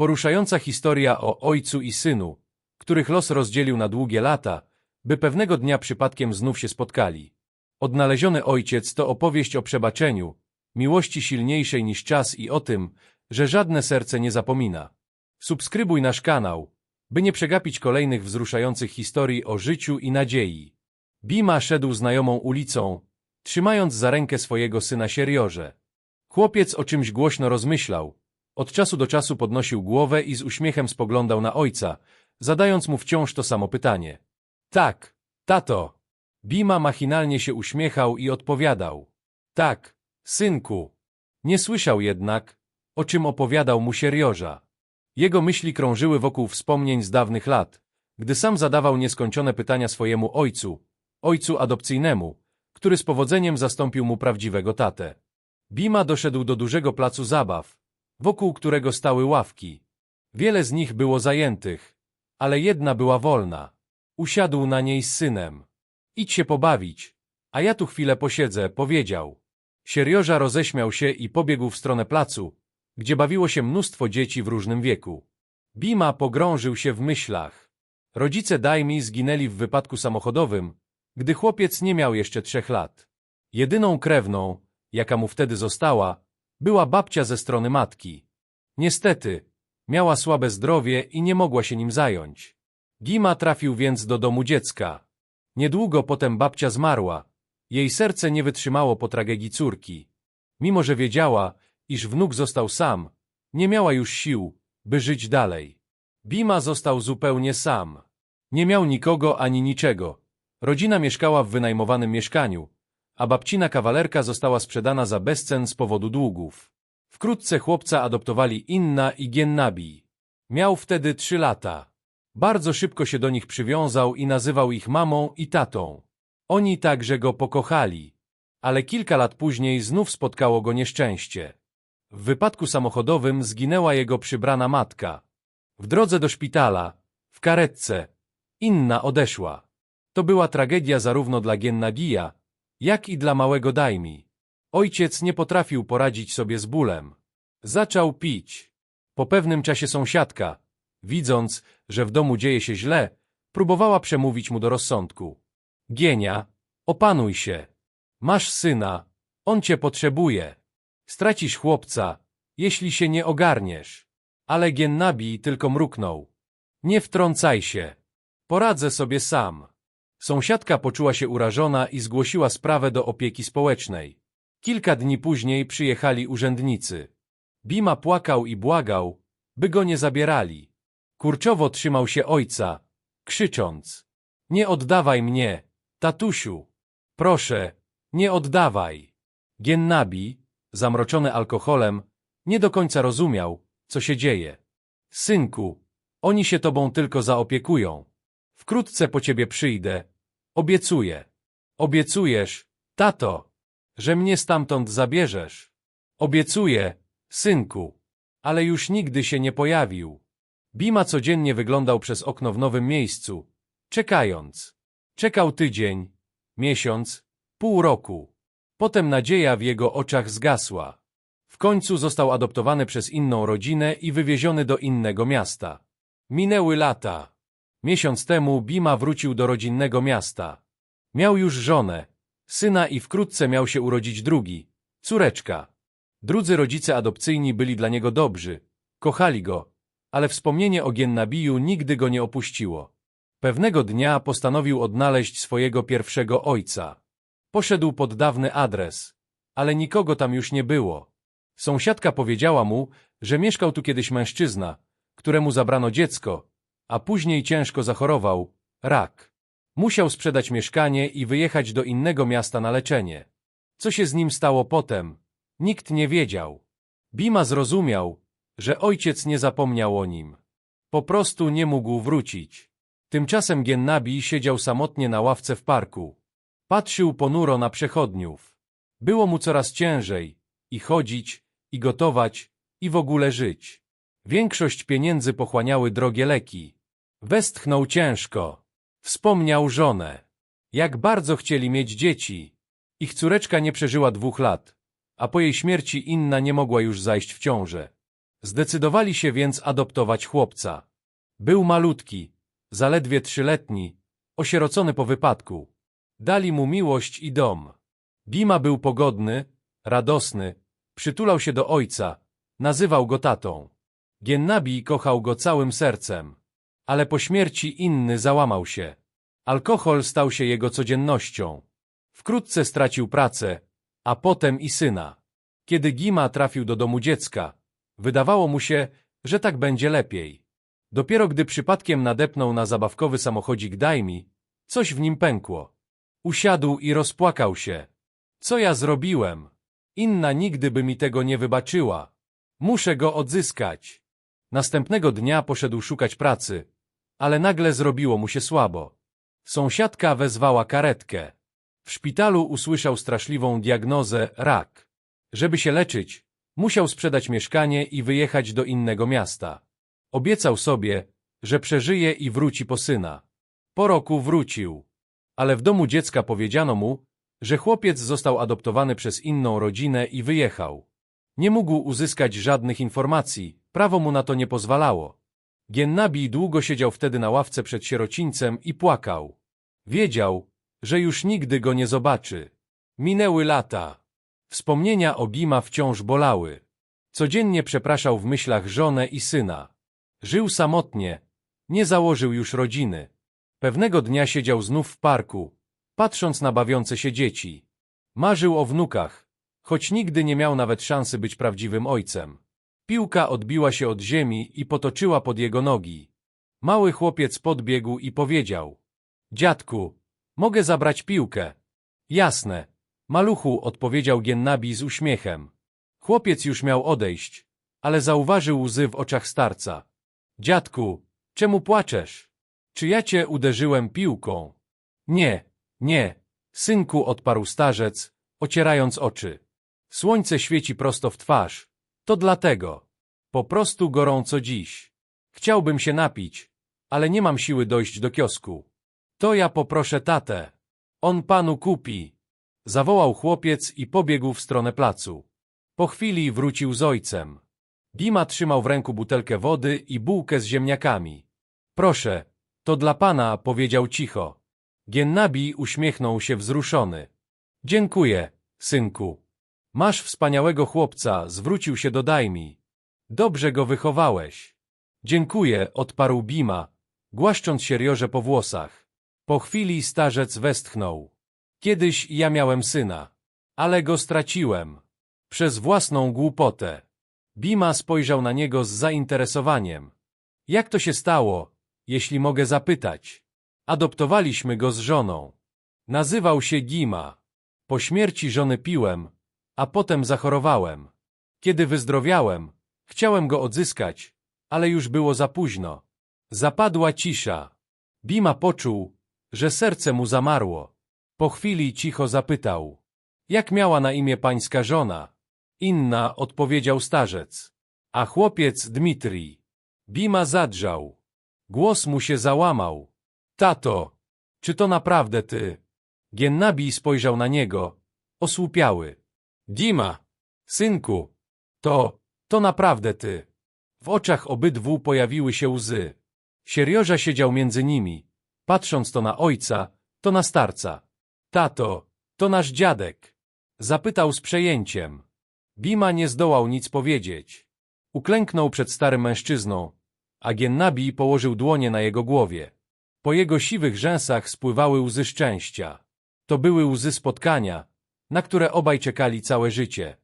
Poruszająca historia o ojcu i synu, których los rozdzielił na długie lata, by pewnego dnia przypadkiem znów się spotkali. Odnaleziony ojciec to opowieść o przebaczeniu, miłości silniejszej niż czas i o tym, że żadne serce nie zapomina. Subskrybuj nasz kanał, by nie przegapić kolejnych wzruszających historii o życiu i nadziei. Bima szedł znajomą ulicą, trzymając za rękę swojego syna Sieriorze. Chłopiec o czymś głośno rozmyślał. Od czasu do czasu podnosił głowę i z uśmiechem spoglądał na ojca, zadając mu wciąż to samo pytanie. Tak, tato. Bima machinalnie się uśmiechał i odpowiadał. Tak, synku. Nie słyszał jednak, o czym opowiadał mu Sieriorza. Jego myśli krążyły wokół wspomnień z dawnych lat, gdy sam zadawał nieskończone pytania swojemu ojcu, ojcu adopcyjnemu, który z powodzeniem zastąpił mu prawdziwego tatę. Bima doszedł do dużego placu zabaw, wokół którego stały ławki. Wiele z nich było zajętych, ale jedna była wolna. Usiadł na niej z synem. Idź się pobawić, a ja tu chwilę posiedzę, powiedział. Sieriorza roześmiał się i pobiegł w stronę placu, gdzie bawiło się mnóstwo dzieci w różnym wieku. Bima pogrążył się w myślach. Rodzice Daimi zginęli w wypadku samochodowym, gdy chłopiec nie miał jeszcze trzech lat. Jedyną krewną, jaka mu wtedy została, była babcia ze strony matki. Niestety, miała słabe zdrowie i nie mogła się nim zająć. Gima trafił więc do domu dziecka. Niedługo potem babcia zmarła. Jej serce nie wytrzymało po tragedii córki. Mimo, że wiedziała, iż wnuk został sam, nie miała już sił, by żyć dalej. Bima został zupełnie sam. Nie miał nikogo ani niczego. Rodzina mieszkała w wynajmowanym mieszkaniu, a babcina kawalerka została sprzedana za bezcen z powodu długów. Wkrótce chłopca adoptowali Inna i Gennabi. Miał wtedy trzy lata. Bardzo szybko się do nich przywiązał i nazywał ich mamą i tatą. Oni także go pokochali. Ale kilka lat później znów spotkało go nieszczęście. W wypadku samochodowym zginęła jego przybrana matka. W drodze do szpitala, w karetce, Inna odeszła. To była tragedia zarówno dla Gennadija, jak i dla małego Dajmi. Ojciec nie potrafił poradzić sobie z bólem. Zaczął pić. Po pewnym czasie sąsiadka, widząc, że w domu dzieje się źle, próbowała przemówić mu do rozsądku. Gienia, opanuj się. Masz syna, on cię potrzebuje. Stracisz chłopca, jeśli się nie ogarniesz. Ale Gennabi tylko mruknął. Nie wtrącaj się. Poradzę sobie sam. Sąsiadka poczuła się urażona i zgłosiła sprawę do opieki społecznej. Kilka dni później przyjechali urzędnicy. Bima płakał i błagał, by go nie zabierali. Kurczowo trzymał się ojca, krzycząc. Nie oddawaj mnie, tatusiu. Proszę, nie oddawaj. Gennabi, zamroczony alkoholem, nie do końca rozumiał, co się dzieje. Synku, oni się tobą tylko zaopiekują. Wkrótce po ciebie przyjdę. Obiecuję. Obiecujesz, tato, że mnie stamtąd zabierzesz. Obiecuję, synku. Ale już nigdy się nie pojawił. Bima codziennie wyglądał przez okno w nowym miejscu, czekając. Czekał tydzień, miesiąc, pół roku. Potem nadzieja w jego oczach zgasła. W końcu został adoptowany przez inną rodzinę i wywieziony do innego miasta. Minęły lata. Miesiąc temu Bima wrócił do rodzinnego miasta. Miał już żonę, syna i wkrótce miał się urodzić drugi, córeczka. Drudzy rodzice adopcyjni byli dla niego dobrzy, kochali go, ale wspomnienie o Gennabiju nigdy go nie opuściło. Pewnego dnia postanowił odnaleźć swojego pierwszego ojca. Poszedł pod dawny adres, ale nikogo tam już nie było. Sąsiadka powiedziała mu, że mieszkał tu kiedyś mężczyzna, któremu zabrano dziecko, a później ciężko zachorował, rak. Musiał sprzedać mieszkanie i wyjechać do innego miasta na leczenie. Co się z nim stało potem? Nikt nie wiedział. Bima zrozumiał, że ojciec nie zapomniał o nim. Po prostu nie mógł wrócić. Tymczasem Gennabi siedział samotnie na ławce w parku. Patrzył ponuro na przechodniów. Było mu coraz ciężej i chodzić, i gotować, i w ogóle żyć. Większość pieniędzy pochłaniały drogie leki. Westchnął ciężko. Wspomniał żonę. Jak bardzo chcieli mieć dzieci. Ich córeczka nie przeżyła dwóch lat, a po jej śmierci inna nie mogła już zajść w ciążę. Zdecydowali się więc adoptować chłopca. Był malutki, zaledwie trzyletni, osierocony po wypadku. Dali mu miłość i dom. Bima był pogodny, radosny, przytulał się do ojca, nazywał go tatą. Gennabi kochał go całym sercem. Ale po śmierci inny załamał się. Alkohol stał się jego codziennością. Wkrótce stracił pracę, a potem i syna. Kiedy Gima trafił do domu dziecka, wydawało mu się, że tak będzie lepiej. Dopiero gdy przypadkiem nadepnął na zabawkowy samochodzik Dajmi, coś w nim pękło. Usiadł i rozpłakał się. Co ja zrobiłem? Inna nigdy by mi tego nie wybaczyła. Muszę go odzyskać. Następnego dnia poszedł szukać pracy, ale nagle zrobiło mu się słabo. Sąsiadka wezwała karetkę. W szpitalu usłyszał straszliwą diagnozę rak. Żeby się leczyć, musiał sprzedać mieszkanie i wyjechać do innego miasta. Obiecał sobie, że przeżyje i wróci po syna. Po roku wrócił. Ale w domu dziecka powiedziano mu, że chłopiec został adoptowany przez inną rodzinę i wyjechał. Nie mógł uzyskać żadnych informacji, prawo mu na to nie pozwalało. Gennabi długo siedział wtedy na ławce przed sierocińcem i płakał. Wiedział, że już nigdy go nie zobaczy. Minęły lata. Wspomnienia o Gima wciąż bolały. Codziennie przepraszał w myślach żonę i syna. Żył samotnie, nie założył już rodziny. Pewnego dnia siedział znów w parku, patrząc na bawiące się dzieci. Marzył o wnukach, choć nigdy nie miał nawet szansy być prawdziwym ojcem. Piłka odbiła się od ziemi i potoczyła pod jego nogi. Mały chłopiec podbiegł i powiedział — Dziadku, mogę zabrać piłkę? — Jasne. Maluchu, odpowiedział Gennabi z uśmiechem. Chłopiec już miał odejść, ale zauważył łzy w oczach starca. — Dziadku, czemu płaczesz? Czy ja cię uderzyłem piłką? Nie, nie, synku, odparł starzec, ocierając oczy. Słońce świeci prosto w twarz. To dlatego. Po prostu gorąco dziś. Chciałbym się napić, ale nie mam siły dojść do kiosku. To ja poproszę tatę. On panu kupi. Zawołał chłopiec i pobiegł w stronę placu. Po chwili wrócił z ojcem. Dima trzymał w ręku butelkę wody i bułkę z ziemniakami. Proszę, to dla pana, powiedział cicho. Gennabi uśmiechnął się wzruszony. Dziękuję, synku. Masz wspaniałego chłopca, zwrócił się do Dajmi. Dobrze go wychowałeś. Dziękuję, odparł Bima, głaszcząc się Riorze po włosach. Po chwili starzec westchnął. Kiedyś ja miałem syna, ale go straciłem. Przez własną głupotę. Bima spojrzał na niego z zainteresowaniem. Jak to się stało, jeśli mogę zapytać? Adoptowaliśmy go z żoną. Nazywał się Gima. Po śmierci żony piłem, a potem zachorowałem. Kiedy wyzdrowiałem, chciałem go odzyskać, ale już było za późno. Zapadła cisza. Bima poczuł, że serce mu zamarło. Po chwili cicho zapytał. Jak miała na imię pańska żona? Inna, odpowiedział starzec. A chłopiec Dmitrij. Bima zadrżał. Głos mu się załamał. Tato, czy to naprawdę ty? Gennabi spojrzał na niego, osłupiały. Dima, synku, to, to naprawdę ty. W oczach obydwu pojawiły się łzy. Sierioża siedział między nimi, patrząc to na ojca, to na starca. Tato, to nasz dziadek. Zapytał z przejęciem. Bima nie zdołał nic powiedzieć. Uklęknął przed starym mężczyzną, a Gennabi położył dłonie na jego głowie. Po jego siwych rzęsach spływały łzy szczęścia. To były łzy spotkania, na które obaj czekali całe życie.